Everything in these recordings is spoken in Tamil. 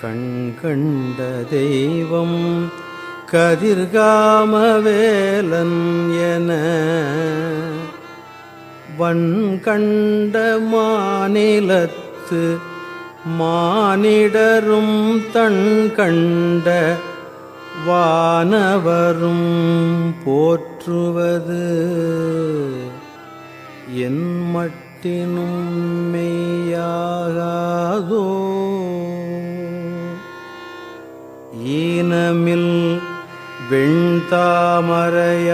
கண் கண்ட தெய்வம் கதிர்காமவேலன் என. வன் கண்ட மாநிலத்து மானிடரும் தன் கண்ட வானவரும் போற்றுவது. என் மட்டினும் மெய்யாகாதோ தாமரையாளே.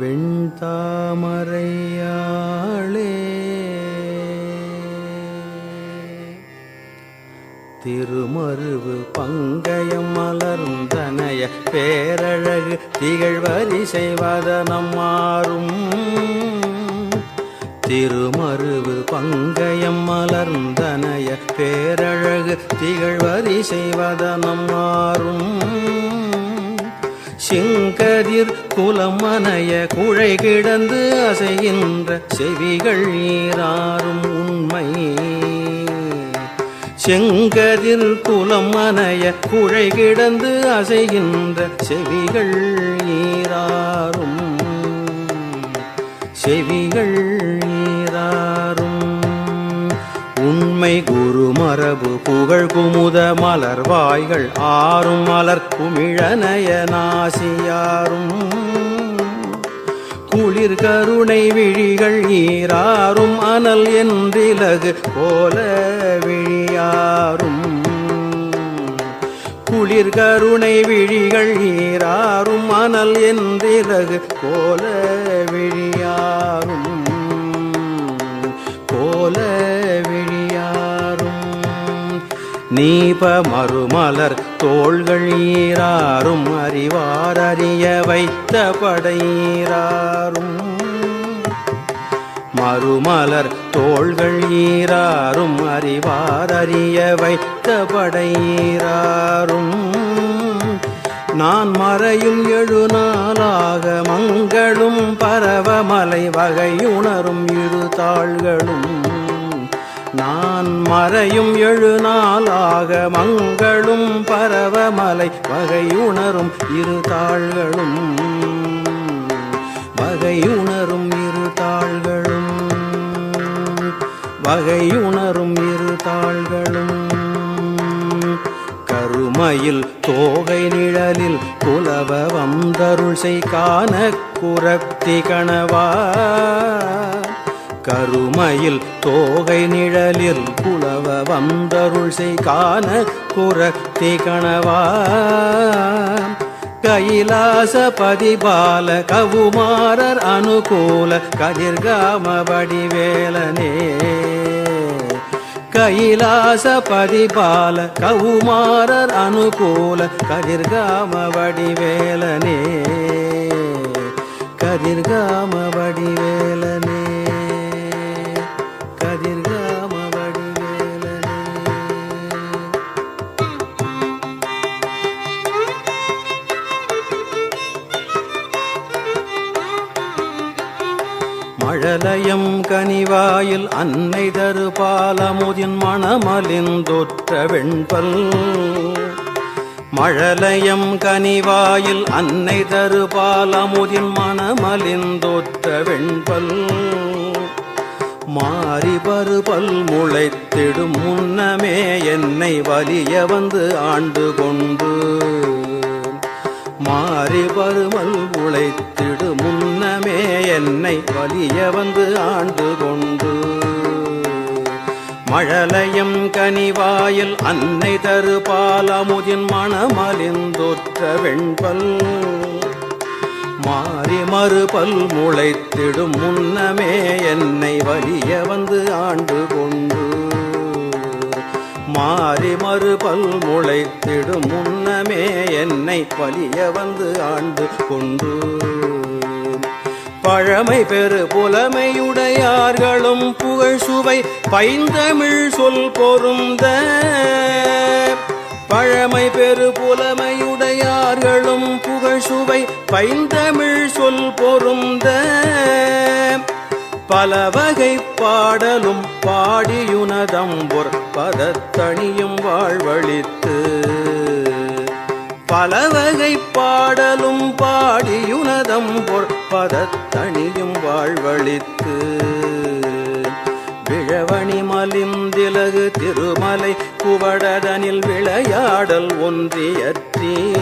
வெண்தாமரையாளே. திருமருவு பங்கயம் மலர்ந்தனைய பேரழகு திகழ்வரி செய்வதனம் மாறும். திருமருவு பங்கயம் மலர்ந்தனைய பேரழகு திகழ்வரி செய்வதனம் மாறும் சிங்கதிர் குலமனைய குழை கிடந்து அசைகின்ற செவிகள் ஈராறும் உண்மை. செங்கதிர் குலம் அனைய குழை கிடந்து அசைகின்ற செவிகள் ஈராறும் செவிகள் உண்மை குரு மரபு புகழ் குமுத மலர்வாய்கள் ஆறும் மலர் குமிழனய நாசியாரும். குளிர் கருணை விழிகள் ஈராறும் அனல் என்றிலகு போல விழியாரும் குளிர் கருணை விழிகள் ஈராறும் அனல் என்றிலகு போல விழியாரும் போல நீப மறுமலர் தோள்கள் ஈராறும் அறிவார் அறிய வைத்த படையீராறும் மறுமலர் தோள்கள் ஈராறும் அறிவார் அறிய வைத்த படையீராறும் நான் மறையும் எழுநாளாக மங்களும் பரவமலை வகையுணரும் இரு தாள்களும். நான் மறையும் எழுநாளாக மங்களும் பரவமலை வகையுணரும் இரு தாள்களும். வகையுணரும் இரு தாள்களும். வகையுணரும் இரு தாள்களும். கருமையில் தோகை நிழலில் புலவ வந்தருள் செய் காண குரப்தி கணவா. கருமையில் தோகை நிழலில் புலவ வந்தருள் செய் காண குரக்தி கணவா கைலாச பதிபால கவுமாரர் அனுகூல கதிர்காம வடிவேலனே. கைலாச பதிபால கவுமாரர் அனுகூல கதிர்காம வடிவேலனே. காலமுதின் மணமலிந்தொற்ற வெண்பல். மழலயம் கனிவாயில் அன்னை தரு பாலமுதின் மணமலிந்தொற்ற வெண்பல். மாறிபரு பல் முளைத்திடும் முன்னமே என்னை வலிய வந்து ஆண்டு கொண்டு. மாறி பருமல் உழைத்திடு முன்னமே என்னை வலிய வந்து ஆண்டு கொண்டு. மழலையம் கனிவாயில் அன்னை தரு பாலமுதின் மணமலிந்தொற்ற வெண்பல். மாறி மறுபல் முளைத்திடும் முன்னமே என்னை வலிய வந்து ஆண்டு கொண்டு. மாறி மறுபல் முளைத்திடும் முன்னமே என்னை வலிய வந்து ஆண்டு கொண்டு. பழமை பெரு புலமையுடையார்களும் புகழ் சுவை பைந்தமிழ் சொல் பொருந்த. பழமை பெரு புலமையுடையார்களும் புகழ் சுவை பைந்தமிழ் சொல் பொருந்த. பல வகை பாடலும் பாடியுனதம்பொர் பதத்தணியும் வாழ்வழித்து. பல வகை பாடலும் பாடியுனதம்பொர் பதத்தணியும் வாழ்வழித்து. கிழவணி மலிந்திலகு திருமலை குவடதனில் விளையாடல் ஒன்றியற்றி.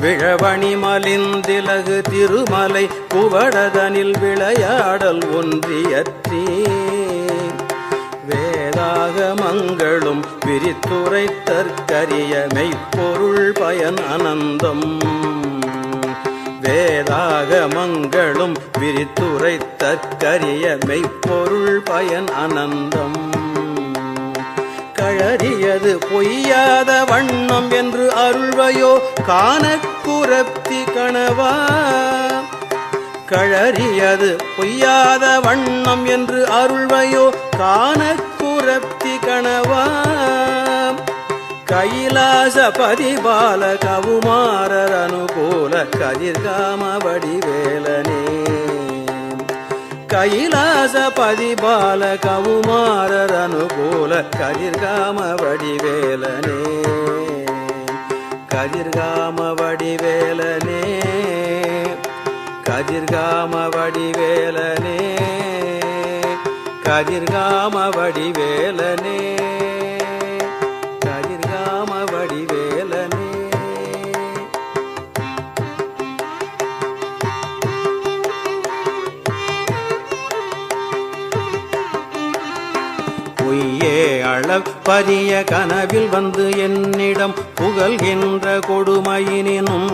விழவணி மலிந்திலகு திருமலை குவடதனில் விளையாடல் ஒன்றியற்றி. வேதாகமங்களும் விரித்துரைத்தற்கரிய மெய்ப்பொருள் பயன் அனந்தம். வேதாகமங்களும் விரித்துரைத்தற்கரிய மெய்ப்பொருள் பயன் அனந்தம். கழறியது பொய்யாத வண்ணம் என்று அருள்வையோ காணக்குரப்தி கணவா. கழறியது பொய்யாத வண்ணம் என்று அருள்வையோ காணக்குரப்தி கணவா. கைலாச பதிபால கவுமாரர் அனுகூல கதிர்காம வடிவேலனே. கைலாச பதிபால கவுமாரர் அனுகூல கதிர்காம வடிவேலனே. கதிர்காம வடிவேலனே. கதிர்காம வடிவேலனே. கதிர்காம வடிவேலனே. பரிய கனவில் வந்து என்னிடம் புகழ்கின்ற கொடுமையினும்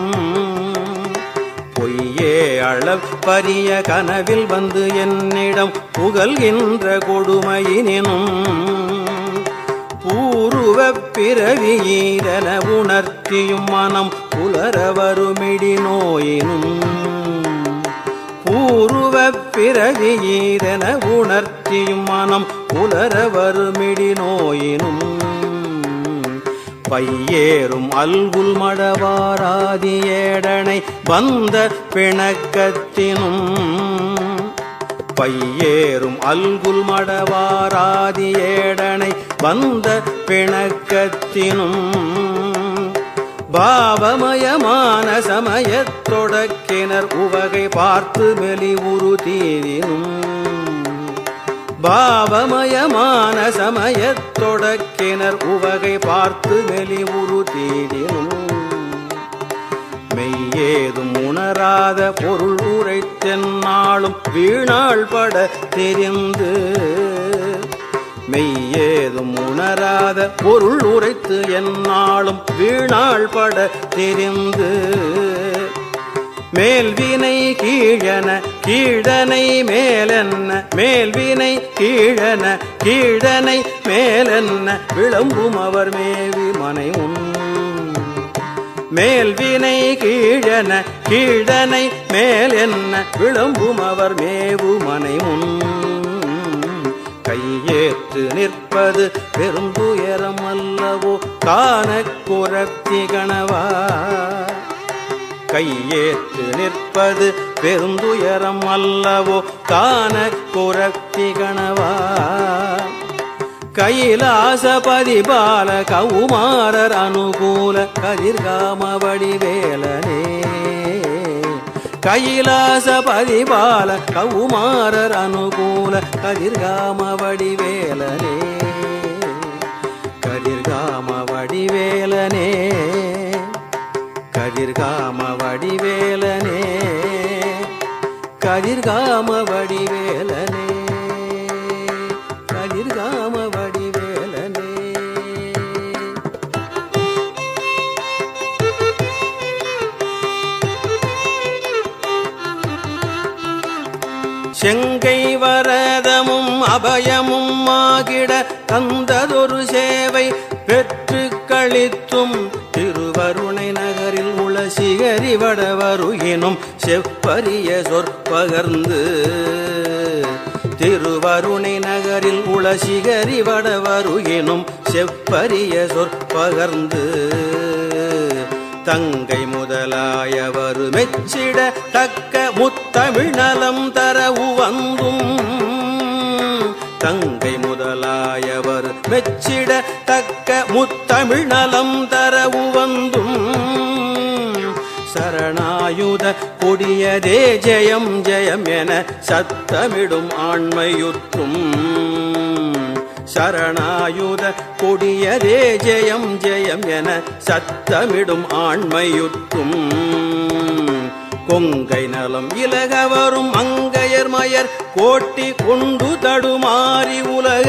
பொய்யே அளப்பரிய கனவில் வந்து என்னிடம் புகழ்கின்ற கொடுமையினும் பூருவ பிறவியீரன உணர்த்தியும் மனம் புலர வருமிடி நோயினும். பூர்வ பிறவியீரென உணர்த்தியும் மனம் உலர வருமிடி நோயினும். பையேறும் அல்குல் மடவாராதி ஏடனை வந்த பிணக்கத்தினும். பையேறும் அல்குல் மடவாராதி ஏடனை வந்த பிணக்கத்தினும். பாவமயமான சமயத்தொடக்கினர் உவகை பார்த்து மெலி உரு தீவினும். பாவமயமான சமயத்தொடக்கினர் உவகை பார்த்து மெலி உரு தீவினும். மெய்யேதும் உணராத பொருள் உரைத்தென்னாலும் வீணாள் பட தெரிந்து மெய்யேதும் உணராத பொருள் உரைத்து என்னாலும் வீணாள் பட தெரிந்து. மேல்வினை கீழன கீழனை மேலென்ன? மேல்வினை கீழன கீழனை மேலென்ன? விளம்பும் அவர் மேவி மனை மேல்வினை கீழன கீழனை மேலென்ன? விளம்பும் அவர் மேவு மனை முன் கையேற்று நிற்பது பெரும் துயரம் அல்லவோ காண குரத்தி கணவா? கையேற்று நிற்பது பெருந்துயரம் அல்லவோ காண குரத்தி கணவா? கைலாசபதி பால கௌமாரர் அனுகூல கதிர்காம வடிவேலனே. கைலாச பதிபால கவுமாரர் அனுகூல கதிர்காம வடிவேலனே. கதிர்காம வடிவேலனே. கதிர்காம வடிவேலனே. கதிர்காம வடிவேலனே. செங்கை வரதமும் அபயமும் ஆகிட தந்ததொரு சேவை பெற்று கழித்தும் திருவருணை நகரில் உள சிகரி வடவருகினும் செப்பரிய சொற்பகர்ந்து திருவருணை நகரில் உள சிகரி வடவருகினும் செப்பரிய சொற்பகர்ந்து தங்கை முதலாயவர் மெச்சிட தக்க முத்தமிழ் நலம் தரவு வந்தும் தங்கை முதலாயவர் மெச்சிட தக்க முத்தமிழ் நலம் தரவு வந்தும் சரணாயுத கொடியதே ஜெயம் ஜெயம் என சத்தமிடும் ஆண்மையுற்றும். சரணாயுத கொடியதே ஜெயம் ஜெயம் என சத்தமிடும் ஆண்மையுற்றும். கொங்கை நலம் இலக வரும் மங்கையர் மயர் கோட்டி கொண்டு தடுமாறி உலக.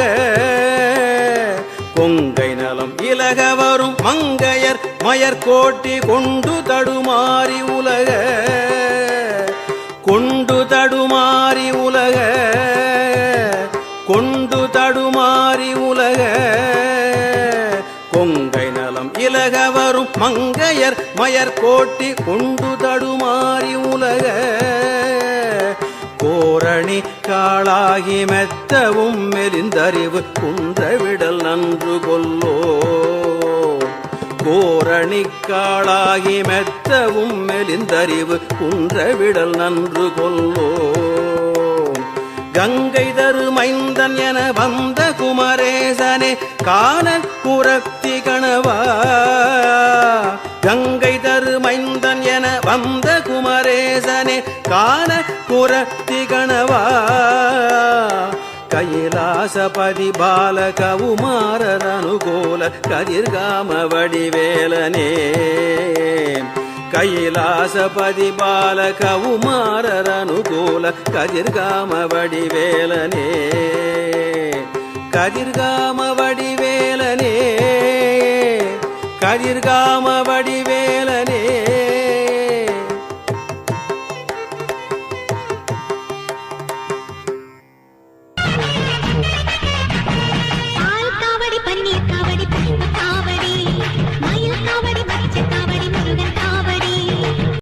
கொங்கை நலம் இலக வரும் மங்கையர் மயர் கோட்டி கொண்டு தடுமாறி உலக. மங்கையர் மயர் கோட்டி கொண்டு தடுமாறி உலக. கோரணி காளாகி மெத்தவும் மெலிந்தறிவு குன்றவிடல் நன்று கொல்லோ. கோரணி காளாகி மெத்தவும் மெலிந்தறிவு குன்றவிடல் நன்று கொல்லோ. கங்கை தரு மைந்தன் என வந்த குமரேசனே காண புறத்தி கணவா கங்கை தரு மைந்தன் என வந்த குமரேசனே காண புறத்தி கணவா கைலாசபதி பால கவுமாரர் கதிர்காம வடிவேலனே. கைலாசபதி பால கவுமாரர் அனுகூல கதிர்காம வடிவேலனே கதிர்காம வடிவேலனே கதிர்காம வடிவே